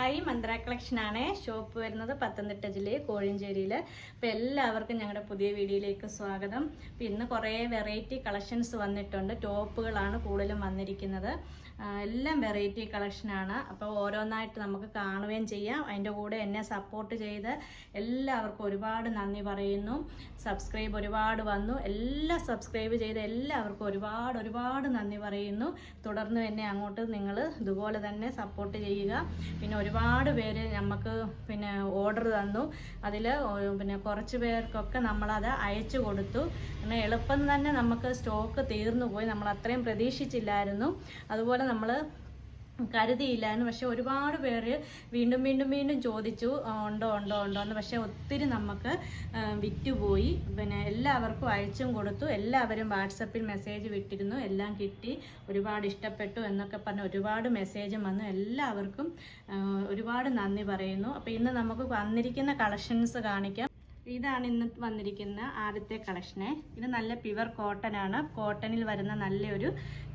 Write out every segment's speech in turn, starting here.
Hi Manthra collection ആണ്. Shop വരുന്നത് പത്തനംതിട്ട ജില്ലയിൽ കോഴിഞ്ചേരിയിൽ അപ്പോൾ എല്ലാവർക്കും ഞങ്ങളുടെ പുതിയ വീഡിയോയിലേക്ക് സ്വാഗതം. അപ്പോൾ ഇന്ന് കുറേ വെറൈറ്റി കളക്ഷൻസ് വന്നിട്ടുണ്ട്. ടോപ്പുകളാണ് കൂടുതലും വന്നിരിക്കുന്നത്. എല്ലാം വെറൈറ്റി കളക്ഷനാണ് അപ്പോൾ ഓരോന്നായിട്ട് നമുക്ക് കാണുകയും ചെയ്യാം. അതിന്റെ കൂടെ എന്നെ സപ്പോർട്ട് ചെയ്ത് എല്ലാവർക്കും ഒരുപാട് നന്ദി പറയുന്നു. സബ്സ്ക്രൈബ് ഒരുപാട് വന്നു. എല്ലാം സബ്സ്ക്രൈബ് ചെയ്ത് എല്ലാവർക്കും ഒരുപാട് ഒരുപാട് നന്ദി പറയുന്നു. തുടർന്ന് എന്നെ അങ്ങോട്ട് നിങ്ങൾ ഇതുപോലെ തന്നെ സപ്പോർട്ട് ചെയ്യുക. പിന്നെ ഒരുപാട് പേര് നമുക്ക് പിന്നെ ഓർഡർ തന്നു. അതിൽ പിന്നെ കുറച്ച് പേർക്കൊക്കെ നമ്മളത് അയച്ചു കൊടുത്തു. പിന്നെ എളുപ്പം തന്നെ നമുക്ക് സ്റ്റോക്ക് തീർന്നു പോയി. നമ്മൾ അത്രയും പ്രതീക്ഷിച്ചില്ലായിരുന്നു. അതുപോലെ നമ്മൾ കരുതിയില്ലായിരുന്നു. പക്ഷെ ഒരുപാട് പേര് വീണ്ടും വീണ്ടും വീണ്ടും ചോദിച്ചു ഉണ്ടോ ഉണ്ടോ ഉണ്ടോ? എന്ന് പക്ഷെ ഒത്തിരി നമുക്ക് വിറ്റുപോയി. പിന്നെ എല്ലാവർക്കും അയച്ചും കൊടുത്തു. എല്ലാവരും വാട്സപ്പിൽ മെസ്സേജ് വിട്ടിരുന്നു. എല്ലാം കിട്ടി. ഒരുപാട് ഇഷ്ടപ്പെട്ടു എന്നൊക്കെ പറഞ്ഞ് ഒരുപാട് മെസ്സേജും വന്നു. എല്ലാവർക്കും ഒരുപാട് നന്ദി പറയുന്നു. അപ്പോൾ ഇന്ന് നമുക്ക് വന്നിരിക്കുന്ന കളക്ഷൻസ് കാണിക്കാം. ഇതാണ് ഇന്ന് വന്നിരിക്കുന്ന ആദ്യത്തെ കളക്ഷന്. ഇത് നല്ല പ്യുവർ കോട്ടൺ ആണ് കോട്ടണിൽ വരുന്ന നല്ലൊരു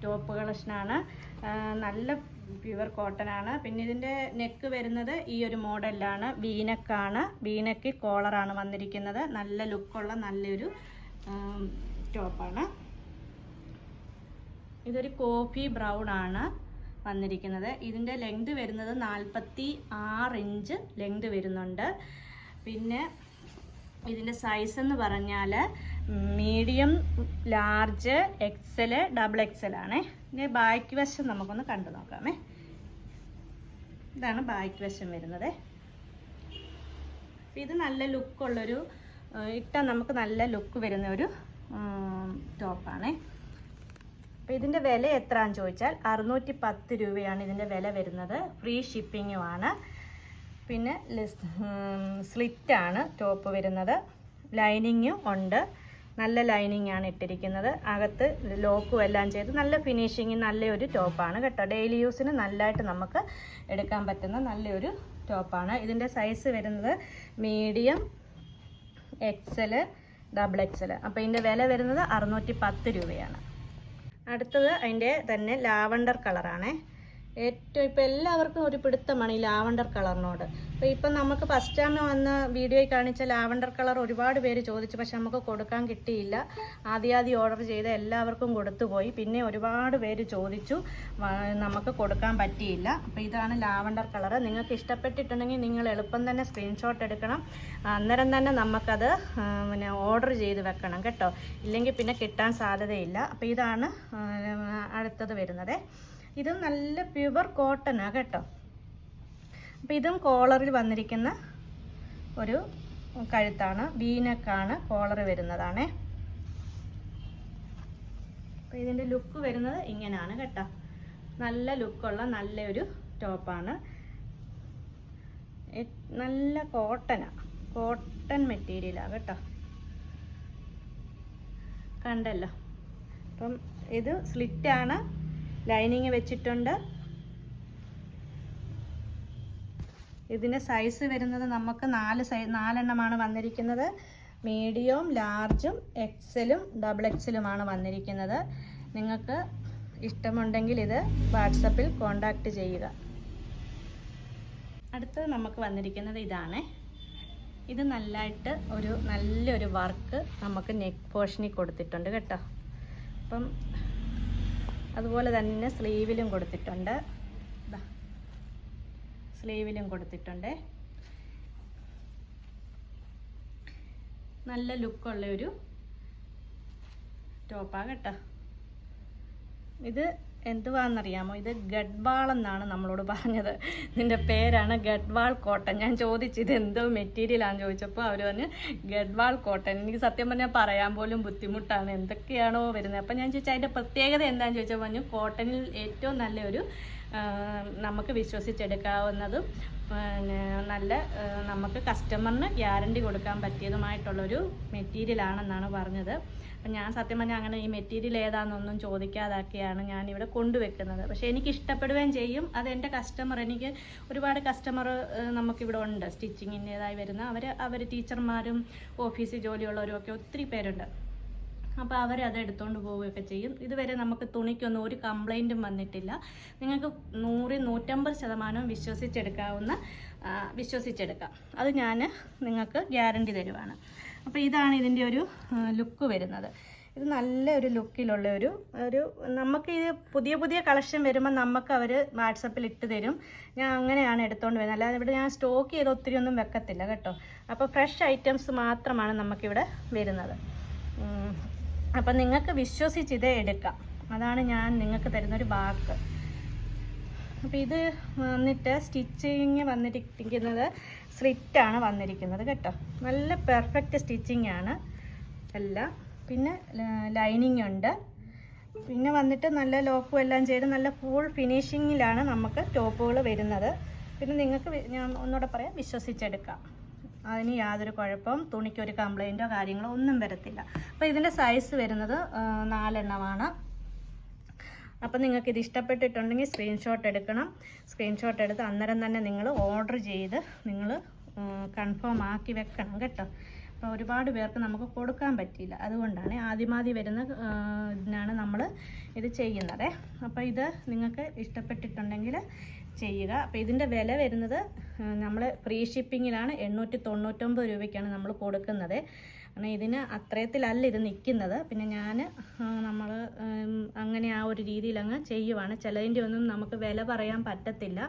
ടോപ്പ് കളക്ഷനാണ്. നല്ല പ്യുവർ കോട്ടൺ ആണ്. പിന്നെ ഇതിന്റെ നെക്ക് വരുന്നത് ഈ ഒരു മോഡലിലാണ് വീനക്കാണ് വീനക്ക് കോളറാണ് വന്നിരിക്കുന്നത്. നല്ല ലുക്കുള്ള നല്ലൊരു ടോപ്പാണ് ഇതൊരു കോഫി ബ്രൗൺ ആണ് വന്നിരിക്കുന്നത്. ഇതിന്റെ ലെങ്ത് വരുന്നത് നാൽപ്പത്തി ആറ് ഇഞ്ച് ലെങ്ത് വരുന്നുണ്ട്. പിന്നെ ഇതിന്റെ സൈസ് എന്ന് പറഞ്ഞാൽ medium large XL double XL ആണേ. ഇനി ബാക്ക് വശം നമുക്കൊന്ന് കണ്ടു നോക്കാമേ. ഇതാണ് ബാക്ക് വശം വരുന്നത്. ഇത് നല്ല ലുക്കുള്ളൊരു ഇട്ടാൽ നമുക്ക് നല്ല ലുക്ക് വരുന്ന ഒരു ടോപ്പാണേ അപ്പോൾ ഇതിന്റെ വില എത്രയാണെന്ന് ചോദിച്ചാൽ അറുന്നൂറ്റി പത്ത് രൂപയാണ് ഇതിന്റെ വില വരുന്നത്. ഫ്രീ ഷിപ്പിങ്ങുമാണ് പിന്നെ സ്ലിറ്റാണ് ടോപ്പ് വരുന്നത്. ലൈനിങ്ങും ഉണ്ട്. നല്ല ലൈനിങ് ആണ് ഇട്ടിരിക്കുന്നത്. അകത്ത് ലോക്കും എല്ലാം ചെയ്ത് നല്ല ഫിനിഷിങ് നല്ലൊരു ടോപ്പാണ് കേട്ടോ. ഡെയിലി യൂസിന് നല്ലതായിട്ട് നമുക്ക് എടുക്കാൻ പറ്റുന്ന നല്ലൊരു ടോപ്പാണ്. ഇതിന്റെ സൈസ് വരുന്നത് മീഡിയം എക്സൽ ഡബിൾ എക്സൽ അപ്പോൾ ഇതിന്റെ വില വരുന്നത് അറുന്നൂറ്റി പത്ത് രൂപയാണ്. അടുത്തത് അതിന്റെ തന്നെ ലാവണ്ടർ കളറാണേ. ഏറ്റവും ഇപ്പം എല്ലാവർക്കും ഒരു പിടുത്തമാണ് ഈ ലാവണ്ടർ കളറിനോട്. അപ്പോൾ ഇപ്പം നമുക്ക് ഫസ്റ്റ് ടൈം വന്ന വീഡിയോയിൽ കാണിച്ച ലാവണ്ടർ കളർ ഒരുപാട് പേര് ചോദിച്ചു. പക്ഷെ നമുക്ക് കൊടുക്കാൻ കിട്ടിയില്ല. ആദ്യാദ്യം ഓർഡർ ചെയ്ത എല്ലാവർക്കും കൊടുത്തുപോയി. പിന്നെ ഒരുപാട് പേര് ചോദിച്ചു. നമുക്ക് കൊടുക്കാൻ പറ്റിയില്ല. അപ്പോൾ ഇതാണ് ലാവണ്ടർ കളർ. നിങ്ങൾക്ക് ഇഷ്ടപ്പെട്ടിട്ടുണ്ടെങ്കിൽ നിങ്ങൾ എളുപ്പം തന്നെ സ്ക്രീൻഷോട്ട് എടുക്കണം. അന്നേരം തന്നെ നമുക്കത് പിന്നെ ഓർഡർ ചെയ്ത് വെക്കണം കേട്ടോ. ഇല്ലെങ്കിൽ പിന്നെ കിട്ടാൻ സാധ്യതയില്ല. അപ്പോൾ ഇതാണ് അടുത്തത് വരുന്നത്. ഇത് നല്ല പ്യുവർ കോട്ടനാണ് കേട്ടോ. അപ്പോൾ ഇതും കോളറിൽ വന്നിരിക്കുന്ന ഒരു കഴുത്താണ് വീനക്കാണ് കോളർ വരുന്നതാണേ. അപ്പോൾ ഇതിന്റെ ലുക്ക് വരുന്നത് ഇങ്ങനെയാണ് കേട്ടോ. നല്ല ലുക്കുള്ള നല്ലൊരു ടോപ്പാണ്. നല്ല കോട്ടനാണ് കോട്ടൺ മെറ്റീരിയലാണ് കേട്ടോ. കണ്ടല്ലോ. അപ്പം ഇത് സ്ലിറ്റാണ്. ലൈനിങ് വെച്ചിട്ടുണ്ട്. ഇതിന്റെ സൈസ് വരുന്നത് നമുക്ക് നാല് സൈ നാലെണ്ണമാണ് വന്നിരിക്കുന്നത്. മീഡിയവും ലാർജും എക്സലും ഡബിൾ എക്സലുമാണ് വന്നിരിക്കുന്നത്. നിങ്ങൾക്ക് ഇഷ്ടമുണ്ടെങ്കിൽ ഇത് വാട്സപ്പിൽ കോണ്ടാക്ട് ചെയ്യുക. അടുത്തത് നമുക്ക് വന്നിരിക്കുന്നത് ഇതാണ്. ഇത് നല്ലതായിട്ട് ഒരു നല്ലൊരു വർക്ക് നമുക്ക് നെക്ക് പോർഷനിൽ കൊടുത്തിട്ടുണ്ട് കേട്ടോ. അപ്പം അതുപോലെ തന്നെ സ്ലീവിലും കൊടുത്തിട്ടുണ്ട്. സ്ലീവിലും കൊടുത്തിട്ടുണ്ട്. നല്ല ലുക്കുള്ള ഒരു ടോപ്പാണ് കേട്ടോ. ഇത് എന്തുവാണെന്നറിയാമോ ഇത് ഗഡ്വാൾ എന്നാണ് നമ്മളോട് പറഞ്ഞത്. ഇതിന്റെ പേരാണ് ഗഡ്വാൾ കോട്ടൺ ഞാൻ ചോദിച്ചു ഇത് എന്തോ മെറ്റീരിയലാണെന്ന് ചോദിച്ചപ്പോൾ അവർ പറഞ്ഞ് ഗഡ്വാൾ കോട്ടൺ എനിക്ക് സത്യം പറഞ്ഞാൽ പറയാൻ പോലും ബുദ്ധിമുട്ടാണ്. എന്തൊക്കെയാണോ വരുന്നത്? അപ്പം ഞാൻ ചോദിച്ചാൽ അതിന്റെ പ്രത്യേകത എന്താണെന്ന് ചോദിച്ചാൽ പറഞ്ഞു കോട്ടണിൽ ഏറ്റവും നല്ലൊരു നമുക്ക് വിശ്വസിച്ചെടുക്കാവുന്നതും പിന്നെ നല്ല നമുക്ക് കസ്റ്റമറിന് ഗ്യാരണ്ടി കൊടുക്കാൻ പറ്റിയതുമായിട്ടുള്ളൊരു മെറ്റീരിയലാണെന്നാണ് പറഞ്ഞത്. അപ്പം ഞാൻ സത്യം പറഞ്ഞാൽ അങ്ങനെ ഈ മെറ്റീരിയൽ ഏതാണെന്നൊന്നും ചോദിക്കാതാക്കിയാണ് ഞാൻ ഇവിടെ കൊണ്ടുവെക്കുന്നത്. പക്ഷേ എനിക്ക് ഇഷ്ടപ്പെടുകയും ചെയ്യും. അത് എന്റെ കസ്റ്റമർ എനിക്ക് ഒരുപാട് കസ്റ്റമർ നമുക്കിവിടെ ഉണ്ട്. സ്റ്റിച്ചിങ്ങിന്റെതായി വരുന്ന അവർ അവർ ടീച്ചർമാരും ഓഫീസിൽ ജോലിയുള്ളവരും ഒക്കെ ഒത്തിരി പേരുണ്ട്. അപ്പോൾ അവരത് എടുത്തുകൊണ്ട് പോവുകയൊക്കെ ചെയ്യും. ഇതുവരെ നമുക്ക് തുണിക്കൊന്നും ഒരു കംപ്ലൈന്റും വന്നിട്ടില്ല. നിങ്ങൾക്ക് നൂറിൽ നൂറ്റമ്പത് ശതമാനവും വിശ്വസിച്ചെടുക്കാവുന്ന വിശ്വസിച്ചെടുക്കാം. അത് ഞാൻ നിങ്ങൾക്ക് ഗ്യാരണ്ടി തരുവാണ്. അപ്പോൾ ഇതാണ് ഇതിന്റെ ഒരു ലുക്ക് വരുന്നത്. ഇത് നല്ല ഒരു ലുക്കിലുള്ള ഒരു ഒരു നമുക്ക് ഇത് പുതിയ പുതിയ കളക്ഷൻ വരുമ്പോൾ നമുക്ക് അവർ വാട്സപ്പിൽ ഇട്ട് തരും. ഞാൻ അങ്ങനെയാണ് എടുത്തുകൊണ്ട് വരുന്നത്. അല്ലാതെ ഇവിടെ ഞാൻ സ്റ്റോക്ക് ചെയ്ത് ഒത്തിരി ഒന്നും വെക്കത്തില്ല കേട്ടോ. അപ്പോൾ ഫ്രഷ് ഐറ്റംസ് മാത്രമാണ് നമുക്കിവിടെ വരുന്നത്. അപ്പം നിങ്ങൾക്ക് വിശ്വസിച്ച് ഇതേ എടുക്കാം. അതാണ് ഞാൻ നിങ്ങൾക്ക് തരുന്നൊരു വാക്ക്. അപ്പോൾ ഇത് വന്നിട്ട് സ്റ്റിച്ചിങ് വന്നിരിക്കുന്നത് സ്ലിറ്റാണ് വന്നിരിക്കുന്നത് കേട്ടോ. നല്ല പെർഫെക്റ്റ് സ്റ്റിച്ചിങ് ആണ്. എല്ലാം പിന്നെ ലൈനിങ് ഉണ്ട്. പിന്നെ വന്നിട്ട് നല്ല ലോക്കും എല്ലാം ചെയ്ത് നല്ല ഫുൾ ഫിനിഷിങ്ങിലാണ് നമുക്ക് ടോപ്പുകൾ വരുന്നത്. പിന്നെ നിങ്ങൾക്ക് ഞാൻ ഒന്നുകൂടെ പറയാം വിശ്വസിച്ചെടുക്കാം. അതിന് യാതൊരു കുഴപ്പവും തുണിക്കൊരു കംപ്ലയിന്റോ കാര്യങ്ങളോ ഒന്നും വരത്തില്ല. അപ്പോൾ ഇതിന്റെ സൈസ് വരുന്നത് നാലെണ്ണമാണ്. അപ്പം നിങ്ങൾക്ക് ഇത് ഇഷ്ടപ്പെട്ടിട്ടുണ്ടെങ്കിൽ സ്ക്രീൻഷോട്ട് എടുക്കണം. സ്ക്രീൻഷോട്ട് എടുത്ത് അന്നേരം തന്നെ നിങ്ങൾ ഓർഡർ ചെയ്ത് നിങ്ങൾ കൺഫേം ആക്കി വെക്കണം കേട്ടോ. അപ്പോൾ ഒരുപാട് പേർക്ക് നമുക്ക് കൊടുക്കാൻ പറ്റിയില്ല. അതുകൊണ്ടാണ് ആദ്യമാദ്യം വരുന്ന ഇതിനാണ് നമ്മൾ ഇത് ചെയ്യുന്നത്. അപ്പോൾ ഇത് നിങ്ങൾക്ക് ഇഷ്ടപ്പെട്ടിട്ടുണ്ടെങ്കിൽ ചെയ്യുക. അപ്പോൾ ഇതിന്റെ വില വരുന്നത് നമ്മൾ ഫ്രീ ഷിപ്പിങ്ങിലാണ് എണ്ണൂറ്റി തൊണ്ണൂറ്റൊമ്പത് രൂപയ്ക്കാണ് നമ്മൾ കൊടുക്കുന്നത്. കാരണം ഇതിന് അത്രയത്തിലല്ല ഇത് നിൽക്കുന്നത്. പിന്നെ ഞാൻ നമ്മൾ അങ്ങനെ ആ ഒരു രീതിയിൽ അങ്ങ് ചെയ്യുവാണ്. ചിലതിന്റെ ഒന്നും നമുക്ക് വില പറയാൻ പറ്റത്തില്ല.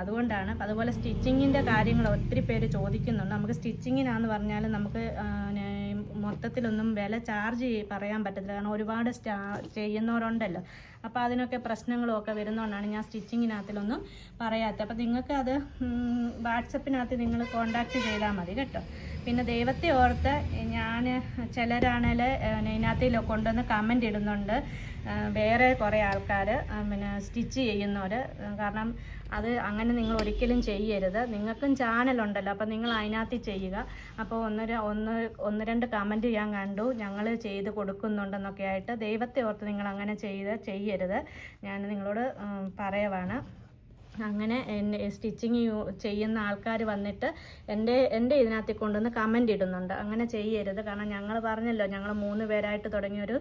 അതുകൊണ്ടാണ്. അതുപോലെ സ്റ്റിച്ചിങ്ങിന്റെ കാര്യങ്ങൾ ഒത്തിരി പേര് ചോദിക്കുന്നുണ്ട്. നമുക്ക് സ്റ്റിച്ചിങ്ങിനാന്ന് പറഞ്ഞാൽ നമുക്ക് മൊത്തത്തിലൊന്നും വില ചാർജ് പറയാൻ പറ്റത്തില്ല. കാരണം ഒരുപാട് സ്റ്റാ ചെയ്യുന്നവരുണ്ടല്ലോ. അപ്പോൾ അതിനൊക്കെ പ്രശ്നങ്ങളൊക്കെ വരുന്നതുകൊണ്ടാണ് ഞാൻ സ്റ്റിച്ചിങ്ങിനകത്തിലൊന്നും പറയാത്തത്. അപ്പോൾ നിങ്ങൾക്ക് അത് വാട്സപ്പിനകത്ത് നിങ്ങൾ കോണ്ടാക്ട് ചെയ്താൽ മതി കേട്ടോ. പിന്നെ ദൈവത്തെ ഓർത്ത് ഞാൻ ചിലരാണേൽ ഇതിനകത്തിൽ കൊണ്ടുവന്ന് കമന്റ് ഇടുന്നുണ്ട്. വേറെ കുറേ ആൾക്കാർ പിന്നെ സ്റ്റിച്ച് ചെയ്യുന്നവർ കാരണം അത് അങ്ങനെ നിങ്ങൾ ഒരിക്കലും ചെയ്യരുത്. നിങ്ങൾക്കും ചാനലുണ്ടല്ലോ അപ്പോൾ നിങ്ങൾ അതിനകത്ത് ചെയ്യുക. അപ്പോൾ ഒന്നൊരു ഒന്ന് ഒന്ന് രണ്ട് കമന്റ് ഞാൻ കണ്ടു. ഞങ്ങൾ ചെയ്ത് കൊടുക്കുന്നുണ്ടെന്നൊക്കെ ആയിട്ട് ദൈവത്തെ ഓർത്ത് നിങ്ങൾ അങ്ങനെ ചെയ്ത് ചെയ്യരുത്. ഞാൻ നിങ്ങളോട് പറയുവാണ്. അങ്ങനെ എന്നെ സ്റ്റിച്ചിങ് ചെയ്യുന്ന ആൾക്കാർ വന്നിട്ട് എന്റെ എന്റെ ഇതിനകത്ത് കൊണ്ടുവന്ന് കമന്റ് ഇടുന്നുണ്ട്. അങ്ങനെ ചെയ്യരുത്. കാരണം ഞങ്ങൾ പറഞ്ഞല്ലോ ഞങ്ങൾ മൂന്ന് പേരായിട്ട് തുടങ്ങിയൊരു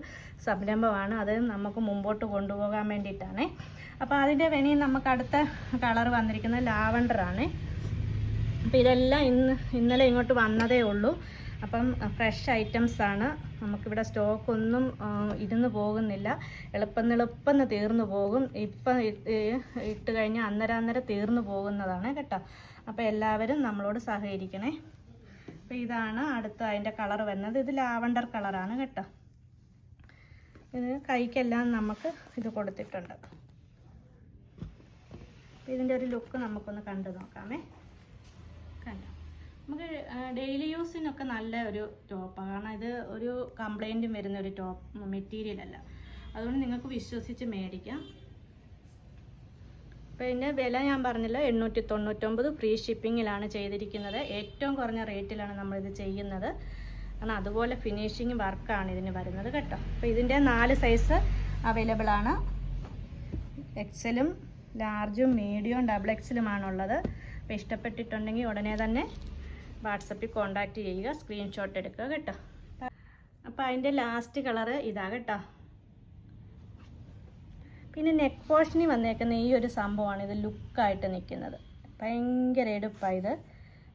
സംരംഭമാണ്. അത് നമുക്ക് മുമ്പോട്ട് കൊണ്ടുപോകാൻ വേണ്ടിയിട്ടാണ്. അപ്പോൾ അതിന്റെ വെനി നമുക്ക് അടുത്ത കളർ വന്നിരിക്കുന്നത് ലാവണ്ടറാണ് അപ്പോൾ ഇതെല്ലാം ഇന്ന് ഇന്നലെ ഇങ്ങോട്ട് വന്നതേ ഉള്ളൂ. അപ്പം ഫ്രഷ് ഐറ്റംസ് ആണ്. നമുക്കിവിടെ സ്റ്റോക്കൊന്നും ഇരുന്ന് പോകുന്നില്ല. എളുപ്പം എളുപ്പം തീർന്നു പോകും. ഇപ്പം ഇട്ട് കഴിഞ്ഞാൽ അന്നേരം അന്നേരം തീർന്നു പോകുന്നതാണ് കേട്ടോ. അപ്പോൾ എല്ലാവരും നമ്മളോട് സഹകരിക്കണേ. അപ്പോൾ ഇതാണ് അടുത്ത അതിന്റെ കളർ വന്നത് ഇത് ലാവണ്ടർ കളറാണ് കേട്ടോ. ഇത് കൈക്കെല്ലാം നമുക്ക് ഇത് കൊടുത്തിട്ടുണ്ട്. ഇതിന്റെ ഒരു ലുക്ക് നമുക്കൊന്ന് കണ്ടു നോക്കാമേ. നമുക്ക് ഡെയിലി യൂസിനൊക്കെ നല്ല ഒരു ടോപ്പാണ് കാരണം ഇത് ഒരു കംപ്ലൈന്റും വരുന്ന ഒരു ടോപ്പ് മെറ്റീരിയൽ അല്ല. അതുകൊണ്ട് നിങ്ങൾക്ക് വിശ്വസിച്ച് മേടിക്കാം. അപ്പോൾ ഇതിന്റെ വില ഞാൻ പറഞ്ഞില്ല എണ്ണൂറ്റി തൊണ്ണൂറ്റൊമ്പത് ഫ്രീ ഷിപ്പിങ്ങിലാണ് ചെയ്തിരിക്കുന്നത്. ഏറ്റവും കുറഞ്ഞ റേറ്റിലാണ് നമ്മളിത് ചെയ്യുന്നത്. കാരണം അതുപോലെ ഫിനിഷിങ് വർക്കാണ് ഇതിന് വരുന്നത് കേട്ടോ. അപ്പോൾ ഇതിന്റെ നാല് സൈസ് അവൈലബിൾ ആണ്. എക്സലും ലാർജും മീഡിയവും ഡബിൾ എക്സലുമാണുള്ളത് അപ്പോൾ ഇഷ്ടപ്പെട്ടിട്ടുണ്ടെങ്കിൽ ഉടനെ തന്നെ വാട്സപ്പിൽ കോൺടാക്റ്റ് ചെയ്യുക സ്ക്രീൻഷോട്ട് എടുക്കുക കേട്ടോ. അപ്പോൾ അതിന്റെ ലാസ്റ്റ് കളറ് ഇതാ കേട്ടോ. പിന്നെ നെക്ക് പോർഷനിൽ വന്നേക്കുന്ന ഈ ഒരു സംഭവമാണ് ഇത് ലുക്കായിട്ട് നിൽക്കുന്നത്. ഭയങ്കര എടുപ്പാണ് ഇത്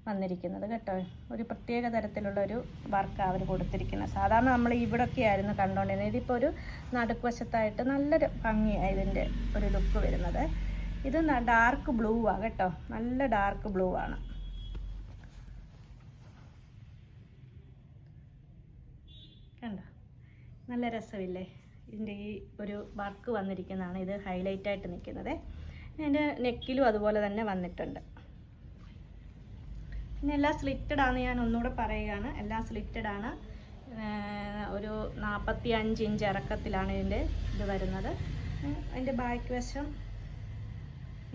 വന്നിരിക്കുന്നത് കേട്ടോ. ഒരു പ്രത്യേക തരത്തിലുള്ള ഒരു വർക്ക് അവർ കൊടുത്തിരിക്കുന്നത്. സാധാരണ നമ്മൾ ഇവിടൊക്കെ ആയിരുന്നു കണ്ടുകൊണ്ടിരുന്നത് ഇതിപ്പോൾ ഒരു നടുക്കുവശത്തായിട്ട് നല്ലൊരു ഭംഗിയായി ഇതിന്റെ ഒരു ലുക്ക് വരുന്നത്. ഇത് ഡാർക്ക് ബ്ലൂ ആണ് കേട്ടോ. നല്ല ഡാർക്ക് ബ്ലൂ ആണ് കണ്ടോ നല്ല രസമില്ലേ? ഇതിന്റെ ഈ ഒരു വർക്ക് വന്നിരിക്കുന്നതാണ്. ഇത് ഹൈലൈറ്റ് ആയിട്ട് നിൽക്കുന്നത്. എന്റെ നെക്കിലും അതുപോലെ തന്നെ വന്നിട്ടുണ്ട്. പിന്നെ എല്ലാം സ്ലിറ്റഡ് ആണ്. ഞാൻ ഒന്നുകൂടെ പറയുകയാണ്. എല്ലാം സ്ലിറ്റഡ് ആണ്. ഒരു നാൽപ്പത്തി അഞ്ച് ഇഞ്ച് ഇറക്കത്തിലാണ് ഇതിന്റെ ഇത് വരുന്നത്. അതിന്റെ ബാക്ക് വശം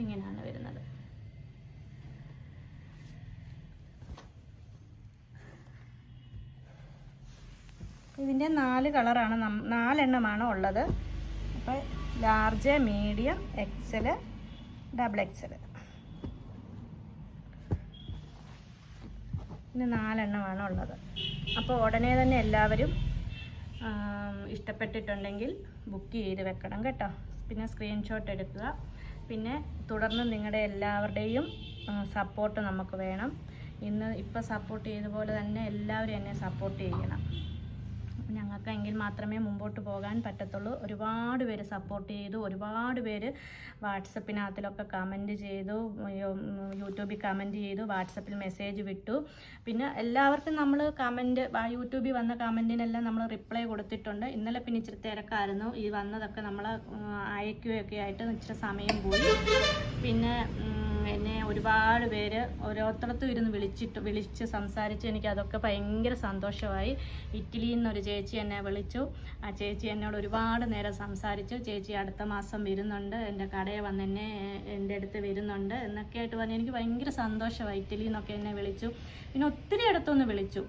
ഇങ്ങനെയാണ് വരുന്നത്. ഇതിന്റെ നാല് കളറാണ് നാലെണ്ണമാണ് ഉള്ളത്. അപ്പോൾ large medium XL double XL ഇന്ന് നാലെണ്ണമാണ് ഉള്ളത്. അപ്പോൾ ഉടനെ തന്നെ എല്ലാവരും ഇഷ്ടപ്പെട്ടിട്ടുണ്ടെങ്കിൽ ബുക്ക് ചെയ്ത് വെക്കണം കേട്ടോ. പിന്നെ സ്ക്രീൻഷോട്ട് എടുക്കുക. പിന്നെ തുടർന്ന് നിങ്ങളുടെ എല്ലാവരുടെയും സപ്പോർട്ട് നമുക്ക് വേണം. ഇന്ന് ഇപ്പോൾ സപ്പോർട്ട് ചെയ്ത പോലെ തന്നെ എല്ലാവരും എന്നെ സപ്പോർട്ട് ചെയ്യണം. ഞങ്ങൾക്ക് എങ്കിൽ മാത്രമേ മുമ്പോട്ട് പോകാൻ പറ്റത്തുള്ളൂ. ഒരുപാട് പേര് സപ്പോർട്ട് ചെയ്തു ഒരുപാട് പേര് വാട്സപ്പിനകത്തിലൊക്കെ കമന്റ് ചെയ്തു യൂട്യൂബിൽ കമന്റ് ചെയ്തു വാട്സപ്പിൽ മെസ്സേജ് വിട്ടു. പിന്നെ എല്ലാവർക്കും നമ്മൾ കമന്റ് യൂട്യൂബിൽ വന്ന കമന്റിനെല്ലാം നമ്മൾ റിപ്ലൈ കൊടുത്തിട്ടുണ്ട്. ഇന്നലെ പിന്നെ ഇച്ചിരി തിരക്കായിരുന്നു. ഈ വന്നതൊക്കെ നമ്മൾ അയക്കുകയൊക്കെ ആയിട്ട് ഇച്ചിരി സമയം പോയി. പിന്നെ എന്നെ ഒരുപാട് പേര് ഓരോരുത്തടത്തും ഇരുന്ന് വിളിച്ചിട്ട് വിളിച്ച് സംസാരിച്ച് എനിക്ക് അതൊക്കെ ഭയങ്കര സന്തോഷമായി. ഇറ്റലിയിൽ നിന്നൊരു ചേച്ചി എന്നെ വിളിച്ചു. ആ ചേച്ചി എന്നോട് ഒരുപാട് നേരം സംസാരിച്ചു. ചേച്ചി അടുത്ത മാസം വരുന്നുണ്ട്. എന്റെ കടയിൽ വന്ന് എന്നെ എന്റെ അടുത്ത് വരുന്നുണ്ട് എന്നൊക്കെ ആയിട്ട് പറഞ്ഞ് എനിക്ക് ഭയങ്കര സന്തോഷമായി. ഇറ്റലിയിൽ നിന്നൊക്കെ എന്നെ വിളിച്ചു. പിന്നെ ഒത്തിരി അടുത്തൊന്ന് വിളിച്ചു.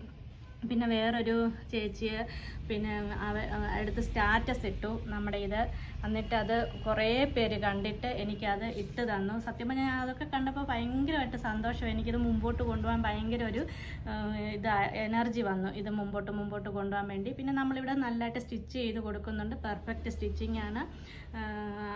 പിന്നെ വേറൊരു ചേച്ചിയെ പിന്നെ അവ അടുത്ത് സ്റ്റാറ്റസ് ഇട്ടു നമ്മുടെ ഇത്. എന്നിട്ട് അത് കുറേ പേര് കണ്ടിട്ട് എനിക്കത് ഇട്ട് തന്നു. സത്യം പറഞ്ഞാൽ അതൊക്കെ കണ്ടപ്പോൾ ഭയങ്കരമായിട്ട് സന്തോഷം. എനിക്കിത് മുമ്പോട്ട് കൊണ്ടുപോകാൻ ഭയങ്കര ഒരു ഇത് എനർജി വന്നു. ഇത് മുമ്പോട്ട് മുമ്പോട്ട് കൊണ്ടുപോകാൻ വേണ്ടി. പിന്നെ നമ്മളിവിടെ നല്ലതായിട്ട് സ്റ്റിച്ച് ചെയ്ത് കൊടുക്കുന്നുണ്ട്. പെർഫെക്റ്റ് സ്റ്റിച്ചിങ് ആണ്.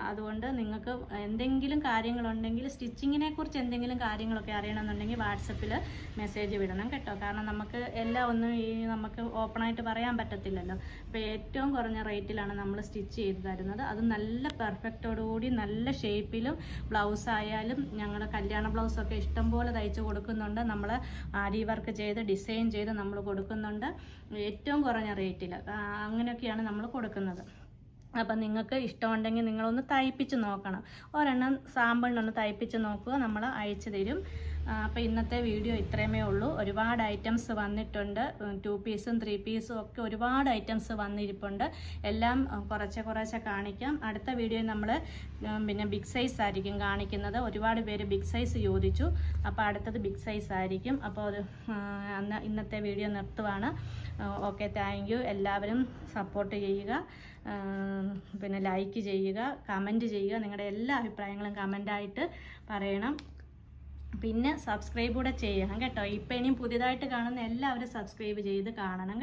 അതുകൊണ്ട് നിങ്ങൾക്ക് എന്തെങ്കിലും കാര്യങ്ങളുണ്ടെങ്കിൽ സ്റ്റിച്ചിങ്ങിനെ കുറിച്ച് എന്തെങ്കിലും കാര്യങ്ങളൊക്കെ അറിയണമെന്നുണ്ടെങ്കിൽ വാട്സപ്പിൽ മെസ്സേജ് വിടണം കേട്ടോ. കാരണം നമുക്ക് എല്ലാം ഒന്നും ഈ നമുക്ക് ഓപ്പൺ ആയിട്ട് പറയാൻ പറ്റത്തില്ലല്ലോ. അപ്പോൾ ഏറ്റവും കുറഞ്ഞ റേറ്റിലാണ് നമ്മൾ സ്റ്റിച്ച് ചെയ്ത് തരുന്നത്. അത് നല്ല പെർഫെക്റ്റോടുകൂടി നല്ല ഷേപ്പിലും ബ്ലൗസ് ആയാലും ഞങ്ങൾ കല്യാണ ബ്ലൗസൊക്കെ ഇഷ്ടംപോലെ തയ്ച്ച് കൊടുക്കുന്നുണ്ട്. നമ്മൾ ആരി വർക്ക് ചെയ്ത് ഡിസൈൻ ചെയ്ത് നമ്മൾ കൊടുക്കുന്നുണ്ട്. ഏറ്റവും കുറഞ്ഞ റേറ്റിൽ അങ്ങനെയൊക്കെയാണ് നമ്മൾ കൊടുക്കുന്നത്. അപ്പം നിങ്ങൾക്ക് ഇഷ്ടമുണ്ടെങ്കിൽ നിങ്ങളൊന്ന് തയ്പ്പിച്ച് നോക്കണം. ഒരെണ്ണം സാമ്പിളിനൊന്ന് തയ്പ്പിച്ച് നോക്കുക. നമ്മൾ അയച്ചു തരും. അപ്പോൾ ഇന്നത്തെ വീഡിയോ ഇത്രയുമേ ഉള്ളൂ. ഒരുപാട് ഐറ്റംസ് വന്നിട്ടുണ്ട്. ടു പീസും ത്രീ പീസും ഒക്കെ ഒരുപാട് ഐറ്റംസ് വന്നിരിപ്പുണ്ട്. എല്ലാം കുറച്ച് കുറച്ച് കാണിക്കാം. അടുത്ത വീഡിയോ നമ്മൾ പിന്നെ ബിഗ് സൈസ് ആയിരിക്കും കാണിക്കുന്നത്. ഒരുപാട് പേര് ബിഗ് സൈസ് ചോദിച്ചു. അപ്പോൾ അടുത്തത് ബിഗ് സൈസ് ആയിരിക്കും. അപ്പോൾ അന്ന് ഇന്നത്തെ വീഡിയോ നിർത്തുവാണ്. ഓക്കെ താങ്ക് എല്ലാവരും സപ്പോർട്ട് ചെയ്യുക. പിന്നെ ലൈക്ക് ചെയ്യുക കമന്റ് ചെയ്യുക. നിങ്ങളുടെ എല്ലാ അഭിപ്രായങ്ങളും കമന്റായിട്ട് പറയണം. പിന്നെ സബ്സ്ക്രൈബ് കൂടെ ചെയ്യണം കേട്ടോ. ഇപ്പം ഇനിയും പുതിയതായിട്ട് കാണുന്ന എല്ലാവരും സബ്സ്ക്രൈബ് ചെയ്ത് കാണണം